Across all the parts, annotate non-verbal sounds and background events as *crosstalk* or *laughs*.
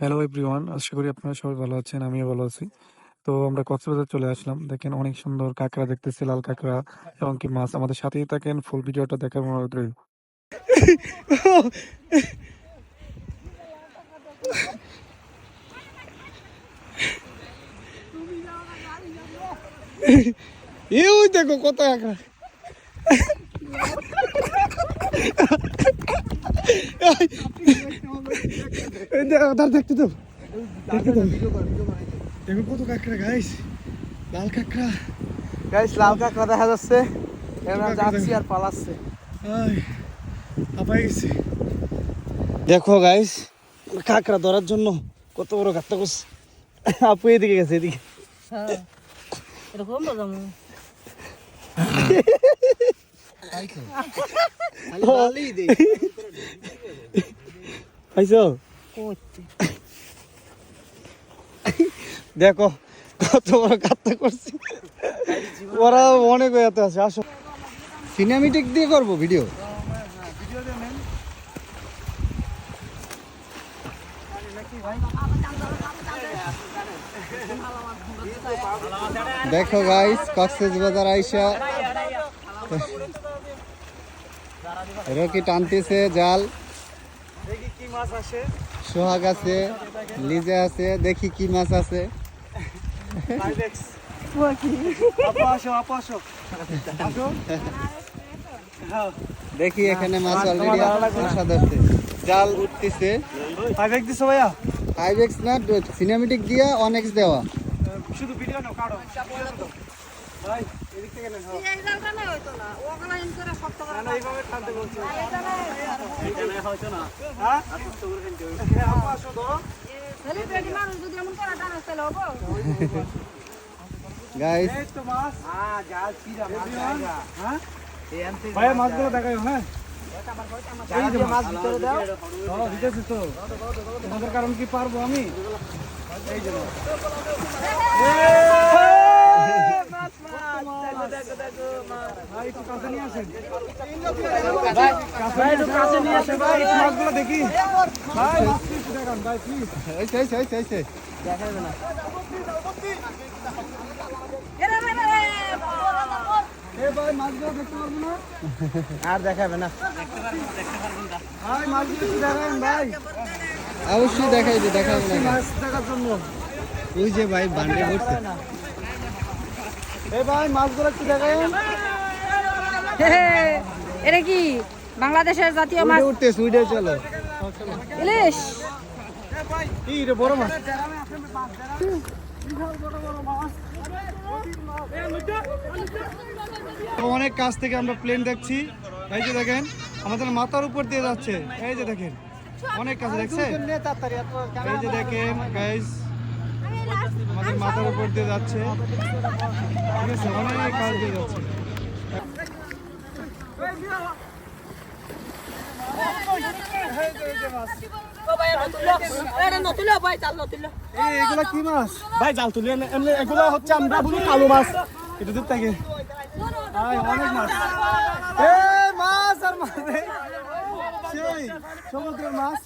Hello everyone আশা করি আপনারা সবাই ভালো আছেন আমিও ভালো আছি। তো আমরা কক্সবাজার চলে আসলাম। দেখেন অনেক সুন্দর কাঁকড়া দেখতেছি লাল কাঁকড়া এবং কি মাছ। আমাদের সাথেই থাকেন ফুল ভিডিওটা দেখার অনুরোধ রইল এই দেখো কত কাঁকড়া। *laughs* *laughs* এই দেখতে তো দেখতে তো কত কাঁকড়া গাইস লাল কাঁকড়া গাইস লাল কাঁকড়া দেখা যাচ্ছে। যাচ্ছি আর পালাচ্ছে। গেছি দেখো গাইস কাঁকড়া ধরার জন্য কত বড় গাঁটটা করছে। আপু এদিকে গেছে এদিকে। এরকম বাজামু পাইছো দেখো, কত বড় কাত্তা করছে। ওরা অনেক এত আছে, আসো। সিনেমেটিক দিয়ে করব ভিডিও দেখো গাইস কক্সেস বাজার আইসা। রকি টানতেছে জাল। মাছ আসে সোহাগ আছে লিজে আছে দেখি কি মাছ আছে। হ্যাঁ। দেখি এখানে মাছ অলরেডি আসা ধরছে জাল উঠতেছে। আইবেক্স দিছো ভাইয়া? আইবেক্স না সিনেমেটিক দিয়া অনেক্স দেওয়া। শুধু ভিডিও নাও কাটো। ভাই হ্যাঁ। হ্যাঁ হ্যাঁ, হ্যাঁ হ্যাঁ মাছগুলো হ্যাঁ হ্যাঁ তোমাদের কারণ কি পারব আমি এই যে আর দেখাবে না অবশ্যই দেখাই দি দেখাবে না দেখার জন্য। ওই যে ভাই বান্ডে করছে এ ভাই, মাছগুলো একটু দেখান। এটা কি? বাংলাদেশের জাতীয় মাছ? উঠে উঠতে সুইডে চলো। ইলিশ। ই রে, বড় মাছ। অনেক কাছ থেকে আমরা প্লেন দেখছি। এই যে দেখেন আমাদের মাথার উপর দিয়ে যাচ্ছে। এই যে দেখেন অনেক কাছে দেখছেন এই যে দেখেন গাইস মাথার উপর দিয়ে যাচ্ছে। ঠিক আছে অনেক কাছ দিয়ে যাচ্ছে। এগুলা কি মাছ? ভাই জাল তুলে এগুলা হচ্ছে আমরা বলি কালো মাছ। এটা দূর থেকে। অনেক মাছ। আর মাছ। সেই সমুদ্রের মাছ।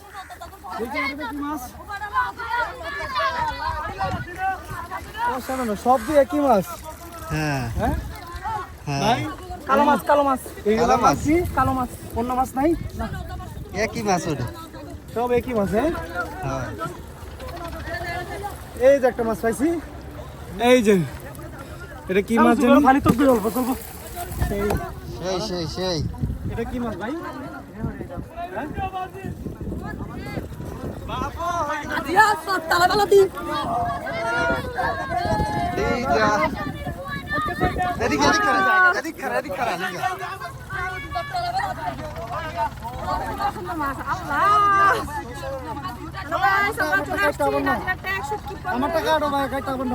কি মাছ? অসাধারণ সব দিয়ে একই মাছ। হ্যাঁ। হ্যাঁ? হ্যাঁ। কালো মাছ কালো মাছ। এইগুলা কালো মাছ? কি কালো মাছ। অন্য মাছ নাই? না। একই মাছ ওটা। সব একই মাছ হ্যাঁ? হ্যাঁ। এই যে একটা মাছ পাইছি। এই যে। এটা কি মাছ জানি? খালি তো অল্প অল্প সেই সেই সেই। এটা কি মাছ ভাই যা এদিকে এদিকে করা এদিকে করা এদিকে করা এদিকে আমার টাকা আটো ভাই কাটা বন্ধ।